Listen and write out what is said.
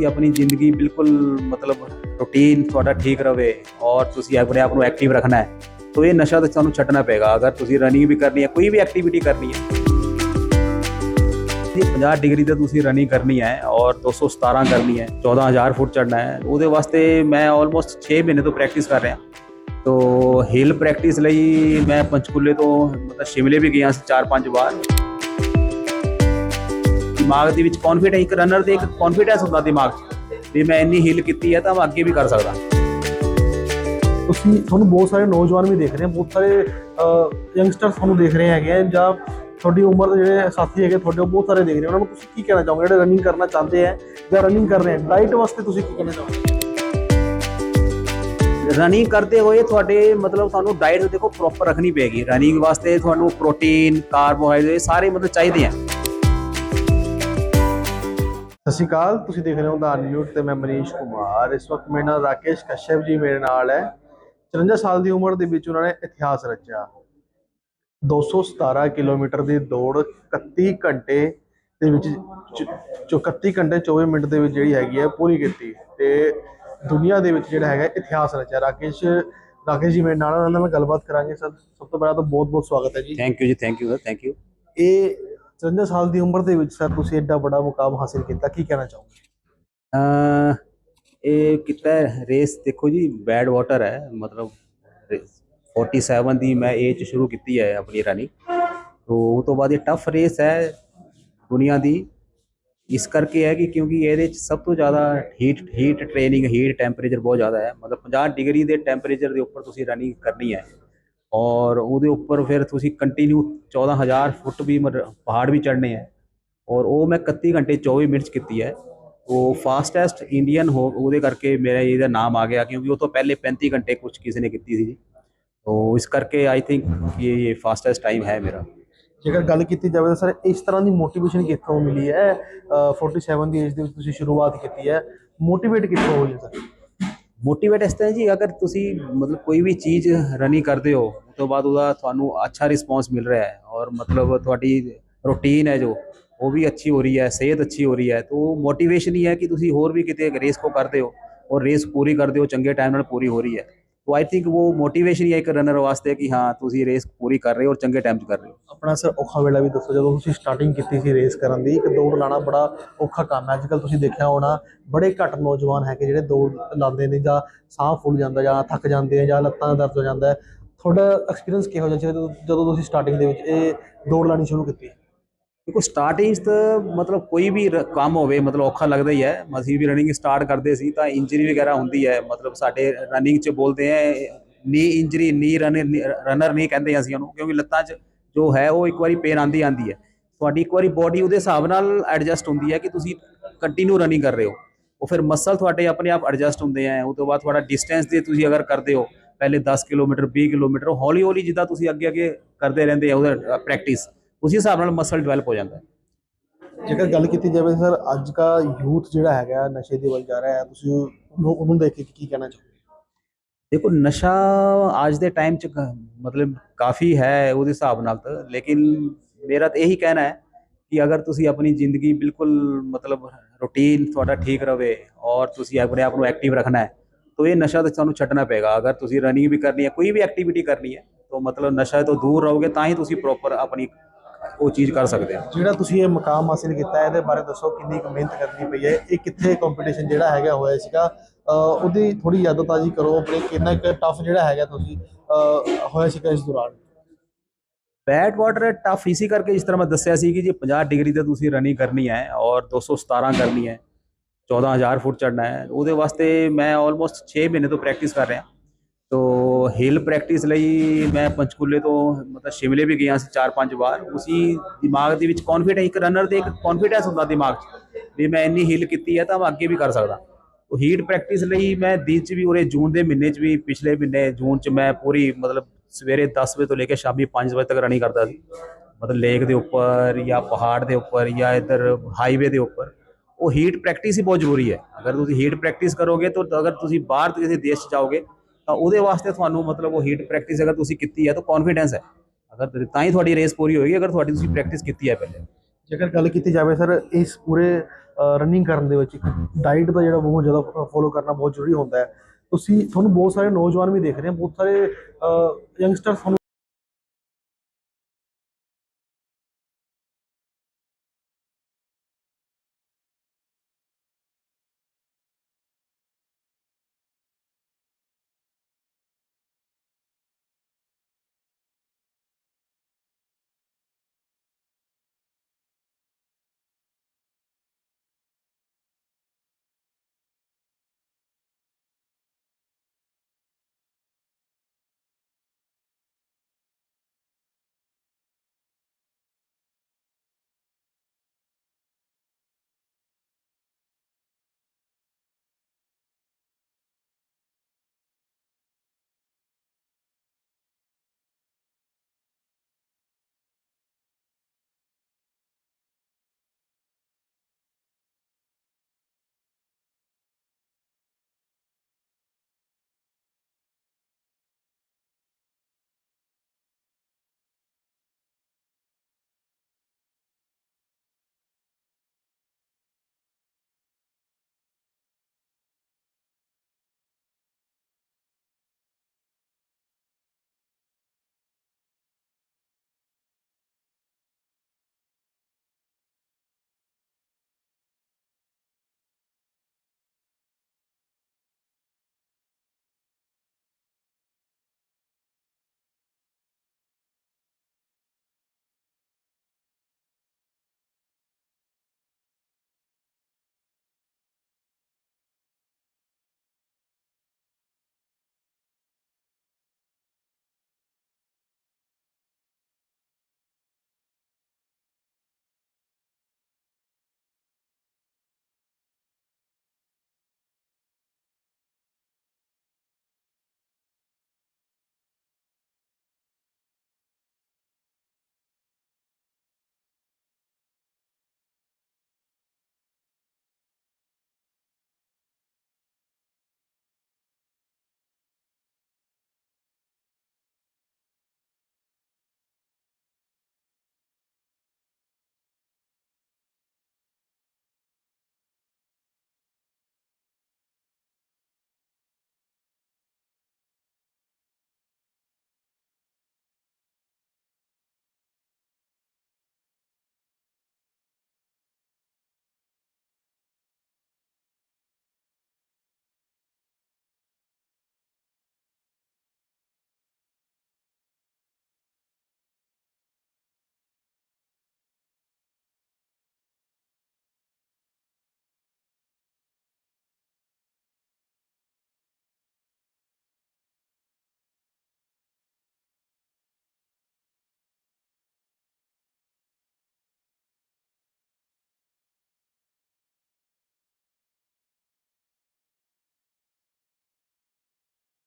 ਤੁਸੀਂ ਆਪਣੀ ਜ਼ਿੰਦਗੀ ਬਿਲਕੁਲ ਮਤਲਬ ਰੂਟੀਨ ਤੁਹਾਡਾ ਠੀਕ ਰਵੇ ਔਰ ਤੁਸੀਂ ਆਪਣੇ ਆਪ ਨੂੰ ਐਕਟਿਵ ਰੱਖਣਾ ਹੈ, ਤਾਂ ਇਹ ਨਸ਼ਾ ਤਾਂ ਤੁਹਾਨੂੰ ਛੱਡਣਾ ਪਏਗਾ। ਅਗਰ ਤੁਸੀਂ ਰਨਿੰਗ ਵੀ ਕਰਨੀ ਹੈ, ਕੋਈ ਵੀ ਐਕਟੀਵਿਟੀ ਕਰਨੀ ਹੈ ਜੇ 50 ਡਿਗਰੀ ਤੇ ਤੁਸੀਂ ਰਨਿੰਗ ਕਰਨੀ ਹੈ ਔਰ 217 ਕਰਨੀ ਹੈ 14000 ਫੁੱਟ ਚੜਨਾ ਹੈ, ਉਹਦੇ ਵਾਸਤੇ ਮੈਂ ਆਲਮੋਸਟ 6 ਮਹੀਨੇ ਤੋਂ ਪ੍ਰੈਕਟਿਸ ਕਰ ਰਿਹਾ। ਤੋ ਹਿਲ ਪ੍ਰੈਕਟਿਸ ਲਈ ਮੈਂ ਪੰਚਕੂਲੇ ਤੋਂ ਮਤਲਬ ਸ਼ਿਮਲੇ ਵੀ ਗਿਆ ਸੀ 4-5 ਵਾਰ। ਦਿਮਾਗ ਦੇ ਵਿੱਚ ਕੌਨਫੀਡੈਂਸ ਇੱਕ ਰਨਰ ਦੇ ਇੱਕ ਕੌਨਫੀਡੈਂਸ ਹੁੰਦਾ ਦਿਮਾਗ 'ਚ ਵੀ ਮੈਂ ਇੰਨੀ ਹਿਲ ਕੀਤੀ ਹੈ ਤਾਂ ਮੈਂ ਅੱਗੇ ਵੀ ਕਰ ਸਕਦਾ। ਤੁਸੀਂ ਤੁਹਾਨੂੰ ਬਹੁਤ ਸਾਰੇ ਨੌਜਵਾਨ ਵੀ ਦੇਖ ਰਹੇ ਹੋ ਬਹੁਤ ਸਾਰੇ ਯੰਗਸਟਰ ਤੁਹਾਨੂੰ ਦੇਖ ਰਹੇ ਹੈਗੇ ਆ ਜਾਂ ਤੁਹਾਡੀ ਉਮਰ ਦੇ ਜਿਹੜੇ ਸਾਥੀ ਹੈਗੇ ਤੁਹਾਡੇ ਬਹੁਤ ਸਾਰੇ ਦੇਖ ਰਹੇ ਉਹਨਾਂ ਨੂੰ ਤੁਸੀਂ ਕੀ ਕਹਿਣਾ ਚਾਹੋਗੇ? ਜਿਹੜੇ ਰਨਿੰਗ ਕਰਨਾ ਚਾਹੁੰਦੇ ਆ ਜਾਂ ਰਨਿੰਗ ਕਰ ਰਹੇ ਆ ਡਾਈਟ ਵਾਸਤੇ ਤੁਸੀਂ ਕੀ ਕਹਿਣਾ ਚਾਹੋਗੇ? ਰਨਿੰਗ ਕਰਦੇ ਹੋਏ ਤੁਹਾਡੇ ਮਤਲਬ ਤੁਹਾਨੂੰ ਡਾਈਟ ਦੇਖੋ ਪ੍ਰੋਪਰ ਰੱਖਣੀ ਪਏਗੀ। ਰਨਿੰਗ ਵਾਸਤੇ ਤੁਹਾਨੂੰ ਪ੍ਰੋਟੀਨ ਕਾਰਬੋਹਾਈਡਰੇਟ ਸਾਰੇ ਮਤਲਬ ਚਾਹੀਦੇ ਆ। ਸਤਿ ਸ਼੍ਰੀ ਅਕਾਲ ਤੁਸੀਂ ਦੇਖ ਰਹੇ ਹੋ ਦਾ ਨਿਊਟ ਤੇ ਮੈਂ ਮਨੀਸ਼ ਕੁਮਾਰ। ਇਸ ਵਕਤ ਮੇਰੇ ਨਾਲ ਰਾਕੇਸ਼ ਕਸ਼ਯਪ ਜੀ ਮੇਰੇ ਨਾਲ ਹੈ। 54 ਸਾਲ ਦੀ ਉਮਰ ਦੇ ਵਿੱਚ ਉਹਨਾਂ ਨੇ ਇਤਿਹਾਸ ਰਚਿਆ। 217 ਕਿਲੋਮੀਟਰ ਦੀ ਦੌੜ 31 ਘੰਟੇ ਦੇ ਵਿੱਚ ਚ- ਚੋ 31 ਘੰਟੇ 24 ਮਿੰਟ ਦੇ ਵਿੱਚ ਜਿਹੜੀ ਹੈਗੀ ਹੈ ਪੂਰੀ ਕੀਤੀ। ਤੇ ਦੁਨੀਆ ਦੇ ਵਿੱਚ ਜਿਹੜਾ ਹੈਗਾ ਇਤਿਹਾਸ ਰਚਿਆ। ਰਾਕੇਸ਼ ਰਾਕੇਸ਼ ਜੀ ਮੇਰੇ ਨਾਲ ਉਹਨਾਂ ਨਾਲ ਗੱਲਬਾਤ ਕਰਾਂਗੇ। ਸਰ ਸਭ ਤੋਂ ਪਹਿਲਾਂ ਤਾਂ ਬਹੁਤ ਬਹੁਤ ਸਵਾਗਤ ਹੈ ਜੀ। ਥੈਂਕ ਯੂ ਜੀ ਥੈਂਕ ਯੂ ਥੈਂਕ ਯੂ ਇਹ 54 ਸਾਲ ਦੀ ਉਮਰ ਦੇ ਵਿੱਚ ਸਰ ਤੁਸੀਂ ਐਡਾ ਵੱਡਾ ਮੁਕਾਮ ਹਾਸਿਲ ਕੀਤਾ, ਕੀ ਕਹਿਣਾ ਚਾਹੋਗੇ? ਅ ਇਹ ਕੀਤਾ ਰੇਸ ਦੇਖੋ ਜੀ ਬੈਡ ਵਾਟਰ ਹੈ, ਮਤਲਬ race 47 ਦੀ ਮੈਂ ਏਜ ਸ਼ੁਰੂ ਕੀਤੀ ਹੈ ਆਪਣੀ ਰਨਿੰਗ ਤੋਂ ਉਹ ਤੋਂ ਬਾਅਦ ਇਹ ਟਫ ਰੇਸ ਹੈ ਦੁਨੀਆ ਦੀ। ਇਸ ਕਰਕੇ ਹੈ ਕਿ ਕਿਉਂਕਿ ਇਹਦੇ ਚ ਸਭ ਤੋਂ ਜ਼ਿਆਦਾ heat heat training heat temperature ਬਹੁਤ ਜ਼ਿਆਦਾ ਹੈ। ਮਤਲਬ 50 ਡਿਗਰੀ ਦੇ ਟੈਂਪਰੇਚਰ ਦੇ ਉੱਪਰ ਤੁਸੀਂ ਰਨਿੰਗ ਕਰਨੀ ਹੈ। ਔਰ ਉਹਦੇ ਉੱਪਰ ਫਿਰ ਤੁਸੀਂ ਕੰਟੀਨਿਊ 14000 ਫੁੱਟ ਵੀ ਮਤਲਬ ਪਹਾੜ ਵੀ ਚੜ੍ਹਨੇ ਹੈ। ਔਰ ਉਹ ਮੈਂ 31 ਘੰਟੇ 24 ਮਿੰਟ 'ਚ ਕੀਤੀ ਹੈ। ਉਹ ਫਾਸਟੈਸਟ ਇੰਡੀਅਨ ਹੋ, ਉਹਦੇ ਕਰਕੇ ਮੇਰਾ ਇਹਦਾ ਨਾਮ ਆ ਗਿਆ ਕਿਉਂਕਿ ਉਹ ਤੋਂ ਪਹਿਲੇ 35 ਘੰਟੇ ਕੁਝ ਕਿਸੇ ਨੇ ਕੀਤੀ ਸੀ ਜੀ। ਤੋ ਇਸ ਕਰਕੇ ਆਈ ਥਿੰਕ ਕਿ ਇਹ ਫਾਸਟੈਸਟ ਟਾਈਮ ਹੈ ਮੇਰਾ। ਜੇਕਰ ਗੱਲ ਕੀਤੀ ਜਾਵੇ ਤਾਂ ਸਰ, ਇਸ ਤਰ੍ਹਾਂ ਦੀ ਮੋਟੀਵੇਸ਼ਨ ਕਿੱਥੋਂ ਮਿਲੀ ਹੈ? ਅਹ 47 ਦੀ ਏਜ ਦੇ ਵਿੱਚ ਤੁਸੀਂ ਸ਼ੁਰੂਆਤ ਕੀਤੀ ਹੈ। ਮੋਟੀਵੇਟ ਕਿੱਥੋਂ ਹੋਈ ਹੈ ਸਰ? ਮੋਟੀਵੇਟ ਇਸ ਤਰ੍ਹਾਂ ਜੀ, ਅਗਰ ਤੁਸੀਂ ਮਤਲਬ ਕੋਈ ਵੀ ਚੀਜ਼ ਰਨਿੰਗ ਕਰਦੇ ਹੋ, ਉਸ ਤੋਂ ਬਾਅਦ ਉਹਦਾ ਤੁਹਾਨੂੰ ਅੱਛਾ ਰਿਸਪੌਂਸ ਮਿਲ ਰਿਹਾ ਹੈ ਔਰ ਮਤਲਬ ਤੁਹਾਡੀ ਰੂਟੀਨ ਹੈ ਜੋ, ਉਹ ਵੀ ਅੱਛੀ ਹੋ ਰਹੀ ਹੈ, ਸਿਹਤ ਅੱਛੀ ਹੋ ਰਹੀ ਹੈ, ਤਾਂ ਮੋਟੀਵੇਸ਼ਨ ਹੀ ਹੈ ਕਿ ਤੁਸੀਂ ਹੋਰ ਵੀ ਕਿਤੇ ਰੇਸ ਕੋ ਕਰਦੇ ਹੋ ਔਰ ਰੇਸ ਪੂਰੀ ਕਰਦੇ ਹੋ, ਚੰਗੇ ਟਾਈਮ ਨਾਲ ਪੂਰੀ ਹੋ ਰਹੀ ਹੈ। ਤਾਂ ਆਈ ਥਿੰਕ ਉਹ ਮੋਟੀਵੇਸ਼ਨ ਹੀ ਹੈ ਇੱਕ ਰਨਰ ਵਾਸਤੇ ਕਿ ਹਾਂ, ਤੁਸੀਂ ਰੇਸ ਪੂਰੀ ਕਰ ਰਹੇ ਹੋ ਔਰ ਚੰਗੇ ਟਾਈਮ 'ਚ ਕਰ ਰਹੇ ਹੋ। ਆਪਣਾ ਸਰ ਔਖਾ ਵੇਲਾ ਵੀ ਦੱਸੋ, ਜਦੋਂ ਤੁਸੀਂ ਸਟਾਰਟਿੰਗ ਕੀਤੀ ਸੀ ਰੇਸ ਕਰਨ ਦੀ, ਇੱਕ ਦੌੜ ਲਾਣਾ ਬੜਾ ਔਖਾ ਕੰਮ ਹੈ। ਅੱਜਕੱਲ ਤੁਸੀਂ ਦੇਖਿਆ ਹੋਣਾ, ਬੜੇ ਘੱਟ ਨੌਜਵਾਨ ਹੈ ਕਿ ਜਿਹੜੇ ਦੌੜ ਲਾਉਂਦੇ ਨੇ ਜਾਂ ਸਾਹ ਫੁੱਲ ਜਾਂਦਾ ਜਾਂ ਥੱਕ ਜਾਂਦੇ ਆ ਜਾਂ ਲੱਤਾਂ ਦਾ ਦਰਦ ਹੋ ਜਾਂਦਾ ਤੁਹਾਡਾ ਐਕਸਪੀਰੀਅੰਸ ਕਿਹੋ ਜਿਹਾ ਸੀ ਜਦੋਂ ਜਦੋਂ ਤੁਸੀਂ ਸਟਾਰਟਿੰਗ ਦੇ ਵਿੱਚ ਇਹ ਦੌੜ ਲਾਣੀ ਸ਼ੁਰੂ ਕੀਤੀ? ਦੇਖੋ ਸਟਾਰਟਿੰਗ 'ਚ ਤਾਂ ਮਤਲਬ ਕੋਈ ਵੀ ਰ- ਕੰਮ ਹੋਵੇ, ਮਤਲਬ ਔਖਾ ਲੱਗਦਾ ਹੀ ਹੈ। ਅਸੀਂ ਵੀ ਰਨਿੰਗ ਸਟਾਰਟ ਕਰਦੇ ਸੀ, ਤਾਂ ਇੰਜਰੀ ਵਗੈਰਾ ਹੁੰਦੀ ਹੈ। ਮਤਲਬ ਸਾਡੇ ਰਨਿੰਗ 'ਚ ਬੋਲਦੇ ਹੈ ਨੀ ਇੰਜਰੀ ਨੀ ਰਨਰ ਨਹੀਂ ਕਹਿੰਦੇ ਅਸੀਂ ਉਹਨੂੰ, ਕਿਉਂਕਿ ਲੱਤਾਂ 'ਚ ਜੋ ਹੈ, ਉਹ ਇੱਕ ਵਾਰੀ ਪੇਨ ਆਂਦੀ ਆਂਦੀ ਹੈ। ਤੁਹਾਡੀ ਇੱਕ ਵਾਰੀ ਬੋਡੀ ਉਹਦੇ ਹਿਸਾਬ ਨਾਲ ਐਡਜਸਟ ਹੁੰਦੀ ਹੈ ਕਿ ਤੁਸੀਂ ਕੰਟੀਨਿਊ ਰਨਿੰਗ ਕਰ ਰਹੇ ਹੋ। ਉਹ ਫਿਰ ਮਸਲ ਤੁਹਾਡੇ ਆਪਣੇ ਆਪ ਐਡਜਸਟ ਹੁੰਦੇ ਆ। ਉਹ ਤੋਂ ਬਾਅਦ ਤੁਹਾਡਾ ਡਿਸਟੈਂਸ ਦੇ ਤੁਸੀਂ ਅਗਰ ਕਰਦੇ ਹੋ, ਪਹਿਲੇ 10 ਕਿਲੋਮੀਟਰ 20 ਕਿਲੋਮੀਟਰ ਹੌਲੀ ਹੌਲੀ ਜਿੱਦਾਂ ਤੁਸੀਂ ਅੱਗੇ ਅੱਗੇ ਕਰਦੇ ਰਹਿੰਦੇ ਆ, ਉਹਦਾ ਪ੍ਰੈਕਟਿਸ ਉਸੇ ਹਿਸਾਬ ਨਾਲ ਮਸਲ ਡਿਵੈਲਪ ਹੋ ਜਾਂਦਾ ਹੈ ਜੇਕਰ ਗੱਲ ਕੀਤੀ ਜਾਵੇ ਸਰ ਅੱਜ ਦਾ ਯੂਥ ਜਿਹੜਾ ਹੈਗਾ ਨਸ਼ੇ ਦੇ ਵੱਲ ਜਾ ਰਿਹਾ ਹੈ ਤੁਸੀਂ ਉਹਨੂੰ ਉਹਨੂੰ ਦੇਖ ਕੇ ਕੀ ਕਹਿਣਾ ਚਾਹੋਗੇ? ਦੇਖੋ ਨਸ਼ਾ ਅੱਜ ਦੇ ਟਾਈਮ 'ਚ ਮਤਲਬ ਕਾਫੀ ਹੈ ਉਹਦੇ ਹਿਸਾਬ ਨਾਲ ਤਾਂ ਲੇਕਿਨ ਮੇਰਾ ਤਾਂ ਇਹੀ ਕਹਿਣਾ ਹੈ ਕਿ ਅਗਰ ਤੁਸੀਂ ਆਪਣੀ ਜ਼ਿੰਦਗੀ ਬਿਲਕੁਲ ਮਤਲਬ ਰੂਟੀਨ ਤੁਹਾਡਾ ਠੀਕ ਰਵੇ ਔਰ ਤੁਸੀਂ ਆਪਣੇ ਆਪ ਨੂੰ ਐਕਟਿਵ ਰੱਖਣਾ ਹੈ ਤਾਂ ਇਹ ਨਸ਼ਾ ਤਾਂ ਤੁਹਾਨੂੰ ਛੱਡਣਾ ਪਏਗਾ। ਅਗਰ ਤੁਸੀਂ ਰਨਿੰਗ ਵੀ ਕਰਨੀ ਹੈ ਕੋਈ ਵੀ ਐਕਟੀਵਿਟੀ ਕਰਨੀ ਹੈ ਤਾਂ ਮਤਲਬ ਨਸ਼ਾ ਤੋਂ ਦੂਰ ਰਹੋਗੇ ਤਾਂ ਹੀ ਤੁਸੀਂ ਪ੍ਰੋਪਰ ਆਪਣੀ ਉਹ ਚੀਜ਼ ਕਰ ਸਕਦੇ ਹੋ ਜਿਹੜਾ ਤੁਸੀਂ ਇਹ ਮਕਾਮ ਹਾਸਿਲ ਕੀਤਾ ਇਹਦੇ ਬਾਰੇ ਦੱਸੋ ਕਿੰਨੀ ਕੁ ਮਿਹਨਤ ਕਰਨੀ ਪਈ ਹੈ ਇਹ ਕਿੱਥੇ ਕੰਪੀਟੀਸ਼ਨ ਜਿਹੜਾ ਹੈਗਾ ਹੋਇਆ ਸੀਗਾ ਉਹਦੀ ਥੋੜੀ ਯਾਦੋ ਤਾਜ਼ੀ ਕਰੋ ਆਪਣੇ ਕਿੰਨਾ ਕੁ ਟਫ ਜਿਹੜਾ ਹੈਗਾ ਤੁਸੀਂ ਹੋਇਆ ਸੀਗਾ ਇਸ ਦੌਰਾਨ? ਬੈਟ ਵਾਟਰ ਟਫ ਇਸੀ ਕਰਕੇ ਜਿਸ ਤਰ੍ਹਾਂ ਮੈਂ ਦੱਸਿਆ ਸੀ ਕਿ ਜੇ 50 ਡਿਗਰੀ ਤੇ ਤੁਸੀਂ ਰਨਿੰਗ ਕਰਨੀ ਹੈ ਔਰ 217 ਕਰਨੀ ਹੈ 14000 ਫੁੱਟ ਚੜਨਾ ਹੈ ਉਹਦੇ ਵਾਸਤੇ ਮੈਂ ਆਲਮੋਸਟ 6 ਮਹੀਨੇ ਤੋਂ ਪ੍ਰੈਕਟਿਸ ਕਰ ਰਿਹਾ। ਤੋ ਹਿਲ ਪ੍ਰੈਕਟਿਸ ਲਈ ਮੈਂ ਪੰਚਕੂਲੇ ਤੋਂ ਮਤਲਬ ਸ਼ਿਮਲੇ ਵੀ ਗਿਆ ਸੀ 4-5 ਵਾਰ। ਉਸੀ ਦਿਮਾਗ ਦੇ ਵਿੱਚ ਕੌਨਫੀਡੈਂਸ ਇੱਕ ਰਨਰ ਦੇ ਇੱਕ ਕੌਨਫੀਡੈਂਸ ਹੁੰਦਾ ਦਿਮਾਗ 'ਚ ਵੀ ਮੈਂ ਇੰਨੀ ਹਿਲ ਕੀਤੀ ਹੈ ਤਾਂ ਮੈਂ ਅੱਗੇ ਵੀ ਕਰ ਸਕਦਾ। ਉਹ ਹੀਟ ਪ੍ਰੈਕਟਿਸ ਲਈ ਮੈਂ ਦਿਨ 'ਚ ਵੀ ਉਰੇ ਜੂਨ ਦੇ ਮਹੀਨੇ 'ਚ ਵੀ ਪਿਛਲੇ ਮਹੀਨੇ ਜੂਨ 'ਚ ਮੈਂ ਪੂਰੀ ਮਤਲਬ ਸਵੇਰੇ 10 ਵਜੇ ਤੋਂ ਲੈ ਕੇ ਸ਼ਾਮੀ 5 ਵਜੇ ਤੱਕ ਰਨਿੰਗ ਕਰਦਾ ਸੀ। ਮਤਲਬ ਲੇਕ ਦੇ ਉੱਪਰ ਜਾਂ ਪਹਾੜ ਦੇ ਉੱਪਰ ਜਾਂ ਇੱਧਰ ਹਾਈਵੇ ਦੇ ਉੱਪਰ। ਉਹ ਹੀਟ ਪ੍ਰੈਕਟਿਸ ਹੀ ਬਹੁਤ ਜ਼ਰੂਰੀ ਹੈ। ਅਗਰ ਤੁਸੀਂ ਹੀਟ ਪ੍ਰੈਕਟਿਸ ਕਰੋਗੇ ਤਾਂ ਅਗਰ ਤੁਸੀਂ ਬਾਹਰ ਕਿਸੇ ਦੇਸ਼ 'ਚ ਜਾਓਗੇ ਤਾਂ ਉਹਦੇ ਵਾਸਤੇ ਤੁਹਾਨੂੰ ਮਤਲਬ ਉਹ ਹੀਟ ਪ੍ਰੈਕਟਿਸ ਅਗਰ ਤੁਸੀਂ ਕੀਤੀ ਹੈ ਤਾਂ ਕੌਨਫੀਡੈਂਸ ਹੈ। ਅਗਰ ਤਾਂ ਹੀ ਤੁਹਾਡੀ ਰੇਸ ਪੂਰੀ ਹੋਏਗੀ ਅਗਰ ਤੁਹਾਡੀ ਤੁਸੀਂ ਪ੍ਰੈਕਟਿਸ ਕੀਤੀ ਹੈ ਪਹਿਲੇ। ਜੇਕਰ ਗੱਲ ਕੀਤੀ ਜਾਵੇ ਸਰ, ਇਸ ਪੂਰੇ ਰਨਿੰਗ ਕਰਨ ਦੇ ਵਿੱਚ ਇੱਕ ਡਾਈਟ ਦਾ ਜਿਹੜਾ ਬਹੁਤ ਜ਼ਿਆਦਾ ਫੋਲੋ ਕਰਨਾ ਬਹੁਤ ਜ਼ਰੂਰੀ ਹੁੰਦਾ ਹੈ। ਤੁਸੀਂ, ਤੁਹਾਨੂੰ ਬਹੁਤ ਸਾਰੇ ਨੌਜਵਾਨ ਵੀ ਦੇਖ ਰਹੇ ਹੋ ਬਹੁਤ ਸਾਰੇ ਯੰਗਸਟਰ ਤੁਹਾਨੂੰ